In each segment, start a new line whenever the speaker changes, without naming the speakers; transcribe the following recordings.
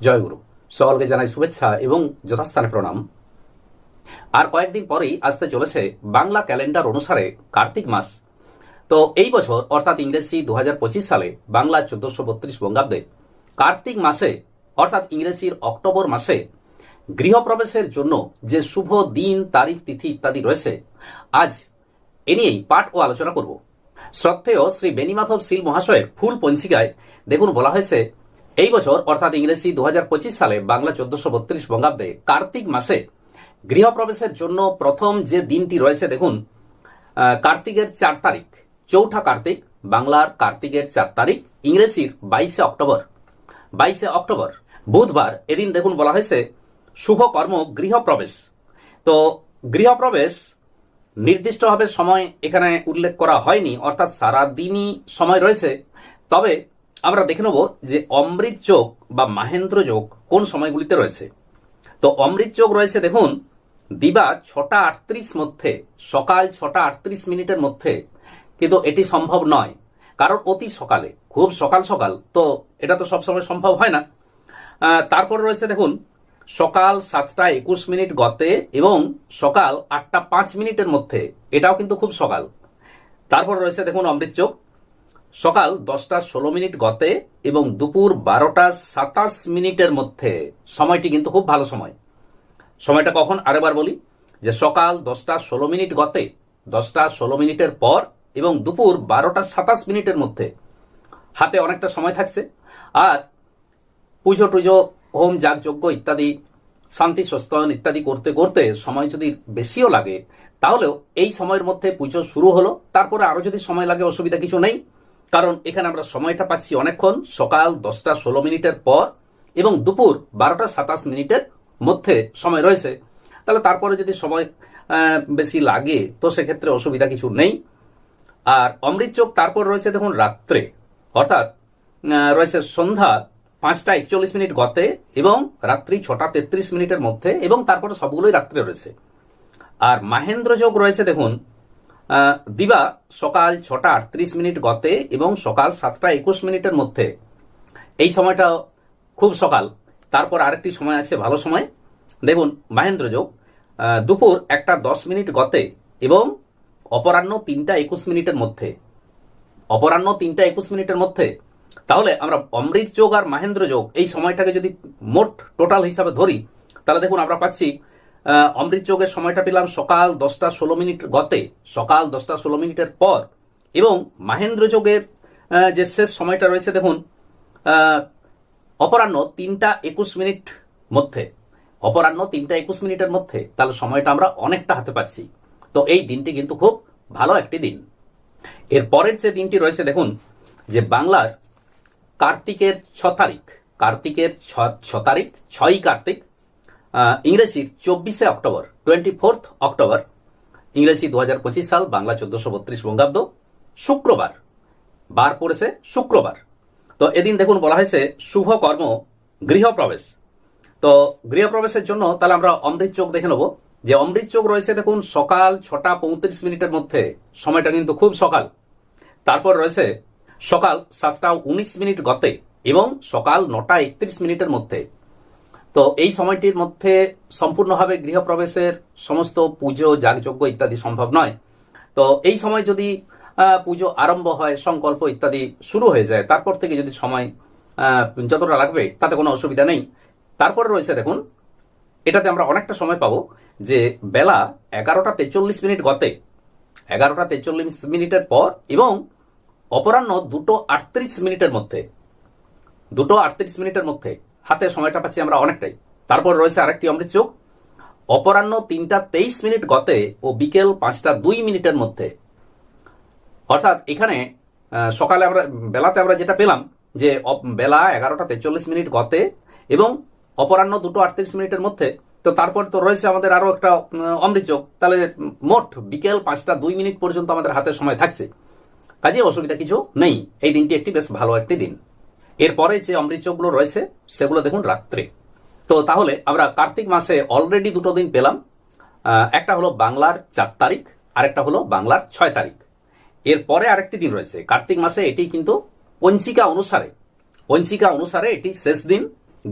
জয়গুরু। সকলকে জানাই শুভেচ্ছা এবং যথাস্থানে প্রণাম। আর কয়েকদিন পরেই আসতে চলেছে বাংলা ক্যালেন্ডার অনুসারে কার্তিক মাস। তো এই বছর, অর্থাৎ ইংরেজি দু হাজার পঁচিশ সালে বাংলা চোদ্দশো বত্রিশ বঙ্গাব্দে কার্তিক মাসে, অর্থাৎ ইংরেজির অক্টোবর মাসে গৃহপ্রবেশের জন্য যে শুভ দিন, তারিখ, তিথি ইত্যাদি রয়েছে, আজ এ নিয়েই পাঠ ও আলোচনা করব। শ্রদ্ধেয় শ্রী বেনিমাধব শীল মহাশয়ের ফুল পঞ্চিকায় দেখুন বলা হয়েছে এই বছর, অর্থাৎ ইংরেজি দু হাজার পঁচিশ সালে বাংলা চোদ্দশো বত্রিশ বঙ্গাব্দে কার্তিক মাসে গৃহপ্রবেশের জন্য প্রথম যে দিনটি রয়েছে, দেখুন কার্তিকের চার তারিখ, চৌঠা কার্তিক, বাংলার কার্তিকের চার তারিখ, ইংরেজির বাইশে অক্টোবর। বাইশে অক্টোবর, বুধবার, এদিন দেখুন বলা হয়েছে, শুভ কর্ম, গৃহপ্রবেশ। তো গৃহপ্রবেশ নির্দিষ্টভাবে সময় এখানে উল্লেখ করা হয়নি, অর্থাৎ সারা দিনই সময় রয়েছে। তবে আমরা দেখে নেব যে অমৃত যোগ বা মাহেন্দ্র যোগ কোন সময়গুলিতে রয়েছে। তো অমৃত যোগ রয়েছে দেখুন, দিবা ছটা আটত্রিশ মধ্যে, সকাল ছটা আটত্রিশ মিনিটের মধ্যে। কিন্তু এটি সম্ভব নয়, কারণ অতি সকালে, খুব সকাল সকাল। তো এটা তো সবসময় সম্ভব হয় না। তারপর রয়েছে দেখুন, সকাল সাতটা একুশ মিনিট গতে এবং সকাল আটটা পাঁচ মিনিটের মধ্যে। এটাও কিন্তু খুব সকাল। তারপর রয়েছে দেখুন অমৃত চোখ। সকাল দশটা ষোলো মিনিট গতে এবং দুপুর বারোটা সাতাশ মিনিটের মধ্যে। সময়টি কিন্তু খুব ভালো সময়। সময়টা কখন? আরেকবার বলি যে সকাল দশটা ষোলো মিনিট গতে, দশটা ষোলো মিনিটের পর এবং দুপুর বারোটা সাতাশ মিনিটের মধ্যে। হাতে অনেকটা সময় থাকছে। আর পুজো টুজো, হোম যাগযজ্ঞ ইত্যাদি, শান্তি সস্তয়ন ইত্যাদি করতে করতে সময় যদি বেশিও লাগে, তাহলেও এই সময়ের মধ্যে পুজো শুরু হলো। তারপরে আরও যদি সময় লাগে, অসুবিধা কিছু নেই। কারণ এখানে আমরা সময়টা পাচ্ছি অনেকক্ষণ, সকাল দশটা ষোলো মিনিটের পর এবং দুপুর বারোটা সাতাশ মিনিটের মধ্যে সময় রয়েছে। তাহলে তারপরে যদি সময় বেশি লাগে, তো সেক্ষেত্রে অসুবিধা কিছু নেই। আর অমৃত চোখ, তারপর রয়েছে দেখুন রাত্রে। অর্থাৎ রয়েছে সন্ধ্যা পাঁচটা একচল্লিশ মিনিট গতে এবং রাত্রি ছটা তেত্রিশ মিনিটের মধ্যে এবং তারপরে সবগুলোই রাত্রে রয়েছে। আর মাহেন্দ্র যোগ রয়েছে দেখুন দিবা সকাল ছটা আটত্রিশ মিনিট গতে এবং সকাল সাতটা একুশ মিনিটের মধ্যে। এই সময়টা খুব সকাল। তারপর আরেকটি সময় আছে, ভালো সময়। দেখুন, মাহেন্দ্র যোগ দুপুর একটা দশ মিনিট গতে এবং অপরাহ্ন তিনটা একুশ মিনিটের মধ্যে। অপরাহ্ন তিনটা একুশ মিনিটের মধ্যে। তাহলে আমরা অমৃত যোগ আর মাহেন্দ্র যোগ এই সময়টাকে যদি মোট টোটাল হিসাবে ধরি, তাহলে দেখুন আমরা পাচ্ছি অমৃত যোগের সময়টা পেলাম সকাল দশটা ষোলো মিনিট গতে, সকাল দশটা ষোলো মিনিটের পর। এবং মাহেন্দ্র যোগের যে শেষ সময়টা রয়েছে, দেখুন অপরাহ্ন তিনটা একুশ মিনিট মধ্যে। অপরাহ্ন তিনটা একুশ মিনিটের মধ্যে। তাহলে সময়টা আমরা অনেকটা হাতে পাচ্ছি। তো এই দিনটি কিন্তু খুব ভালো একটি দিন। এর পরের যে দিনটি রয়েছে, দেখুন, যে বাংলার কার্তিকের ছ তারিখ। কার্তিকের ছ তারিখ, ছয়ই কার্তিক ইংরেজির চব্বিশে অক্টোবর টোয়েন্টি ফোর্থ অক্টোবর, ইংরেজি দু হাজার পঁচিশ সাল, বাংলা চোদ্দশো বত্রিশ বঙ্গাব্দ, শুক্রবার। বার পড়েছে শুক্রবার। তো এদিন দেখুন বলা হয়েছে, শুভ কর্ম গৃহপ্রবেশ তো গৃহপ্রবেশের জন্য তাহলে আমরা অমৃত চোখ দেখে নেব। যে অমৃত চোখ রয়েছে দেখুন, সকাল ছটা পঁয়ত্রিশ মিনিটের মধ্যে। সময়টা কিন্তু খুব সকাল। তারপর রয়েছে, সকাল সাতটা উনিশ মিনিট গতে এবং সকাল নটা একত্রিশ মিনিটের মধ্যে। তো এই সময়টির মধ্যে সম্পূর্ণভাবে গৃহপ্রবেশের সমস্ত পুজো, যাগযজ্ঞ ইত্যাদি সম্ভব নয়। তো এই সময় যদি পুজো আরম্ভ হয়, সংকল্প ইত্যাদি শুরু হয়ে যায়, তারপর থেকে যদি সময় যতটা লাগবে, তাতে কোনো অসুবিধা নেই। তারপরে রয়েছে দেখুন, এটাতে আমরা অনেকটা সময় পাবো যে বেলা এগারোটা তেচল্লিশ মিনিট গতে, এগারোটা তেচল্লিশ মিনিটের পর এবং অপরাহ্ন দুটো আটত্রিশ মিনিটের মধ্যে, দুটো আটত্রিশ মিনিটের মধ্যে হাতে সময়টা পাচ্ছি আমরা অনেকটাই। তারপর রয়েছে আরেকটি অমৃত চোখ। অপরাহ্ন তিনটা তেইশ মিনিট গতে ও বিকেল পাঁচটা দুই মিনিটের মধ্যে। অর্থাৎ এখানে সকালে আমরা, বেলাতে আমরা যেটা পেলাম যে বেলা এগারোটা তেচল্লিশ মিনিট গতে এবং অপরাহ্ন দুটো আটত্রিশ মিনিটের মধ্যে। তো তারপর তো রয়েছে আমাদের আরও একটা অমৃত চোখ। তাহলে মোট বিকেল পাঁচটা দুই মিনিট পর্যন্ত আমাদের হাতে সময় থাকছে। কাজে অসুবিধা কিছু নেই। এই দিনটি একটি বেশ ভালো একটি দিন। এরপরে যে অমৃত যোগগুলো রয়েছে, সেগুলো দেখুন রাত্রে। তো তাহলে আমরা কার্তিক মাসে অলরেডি দুটো দিন পেলাম। একটা হলো বাংলার চার তারিখ, আরেকটা হলো বাংলার ছয় তারিখ। এরপরে আরেকটি দিন রয়েছে। কার্তিক মাসে এটি কিন্তু পঞ্চিকা অনুসারে। পঞ্চিকা অনুসারে এটি শেষ দিন,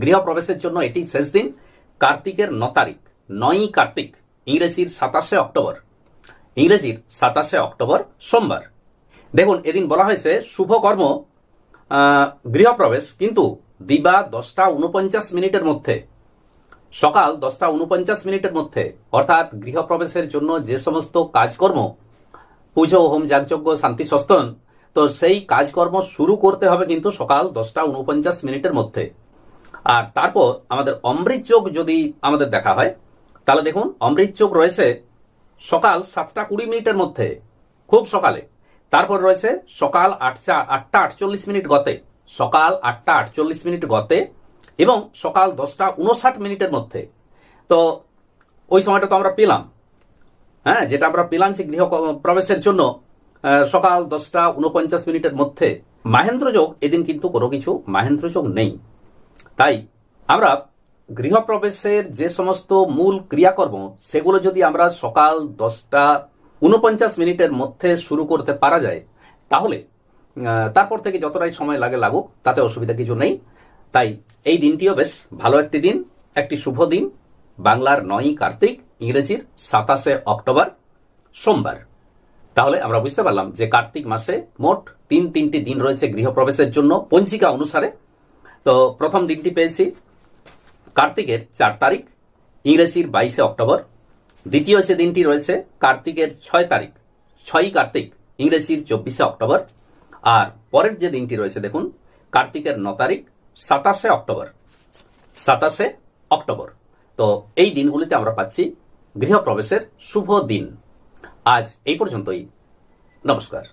গৃহপ্রবেশের জন্য এটি শেষ দিন, কার্তিকের ন তারিখ, নয়ই কার্তিক, ইংরেজির সাতাশে অক্টোবর। ইংরেজির সাতাশে অক্টোবর সোমবার। দেখুন, এদিন বলা হয়েছে, শুভ কর্ম গৃহপ্রবেশ, কিন্তু দিবা দশটা উনপঞ্চাশ মিনিটের মধ্যে। সকাল দশটা উনপঞ্চাশ মিনিটের মধ্যে। অর্থাৎ গৃহপ্রবেশের জন্য যে সমস্ত কাজকর্ম, পুজো, হোম, যাগযজ্ঞ, শান্তি, সস্তন, তো সেই কাজকর্ম শুরু করতে হবে কিন্তু সকাল দশটা উনপঞ্চাশ মিনিটের মধ্যে। আর তারপর আমাদের অমৃত যোগ যদি আমাদের দেখা হয়, তাহলে দেখুন, অমৃত যোগ রয়েছে সকাল সাতটা কুড়ি মিনিটের মধ্যে, খুব সকালে। তারপর রয়েছে সকাল আটটা আটটা আটচল্লিশ মিনিট গতে, সকাল আটটা আটচল্লিশ মিনিট গতে এবং সকাল দশটা উনষাট মিনিটের মধ্যে। তো ওই সময়টা তো আমরা পেলাম। হ্যাঁ যেটা আমরা পেলাম যে গৃহ প্রবেশের জন্য সকাল দশটা উনপঞ্চাশ মিনিটের মধ্যে। মাহেন্দ্র যোগ, এদিন কিন্তু কোনো কিছু মাহেন্দ্র যোগ নেই। তাই আমরা গৃহপ্রবেশের যে সমস্ত মূল ক্রিয়াকর্ম, সেগুলো যদি আমরা সকাল দশটা উনপঞ্চাশ মিনিটের মধ্যে শুরু করতে পারা যায়, তাহলে তারপর থেকে যতটাই সময় লাগে লাগুক, তাতে অসুবিধা কিছু নেই। তাই এই দিনটিও বেশ ভালো একটি দিন, একটি শুভ দিন। বাংলার নয়ই কার্তিক, ইংরেজির সাতাশে অক্টোবর, সোমবার। তাহলে আমরা বুঝতে পারলাম যে কার্তিক মাসে মোট তিন তিনটি দিন রয়েছে গৃহপ্রবেশের জন্য পঞ্জিকা অনুসারে। তো প্রথম দিনটি পেয়েছি কার্তিকের চার তারিখ, ইংরেজির বাইশে অক্টোবর দ্বিতীয় যে দিনটি রয়েছে, কার্তিকের ছয় তারিখ, ছয়ই কার্তিক, ইংরেজির চব্বিশে অক্টোবর। আর পরের যে দিনটি রয়েছে, দেখুন, কার্তিকের ন তারিখ, সাতাশে অক্টোবর। সাতাশে অক্টোবর। তো এই দিনগুলিতে আমরা পাচ্ছি গৃহপ্রবেশের শুভ দিন। আজ এই পর্যন্তই। নমস্কার।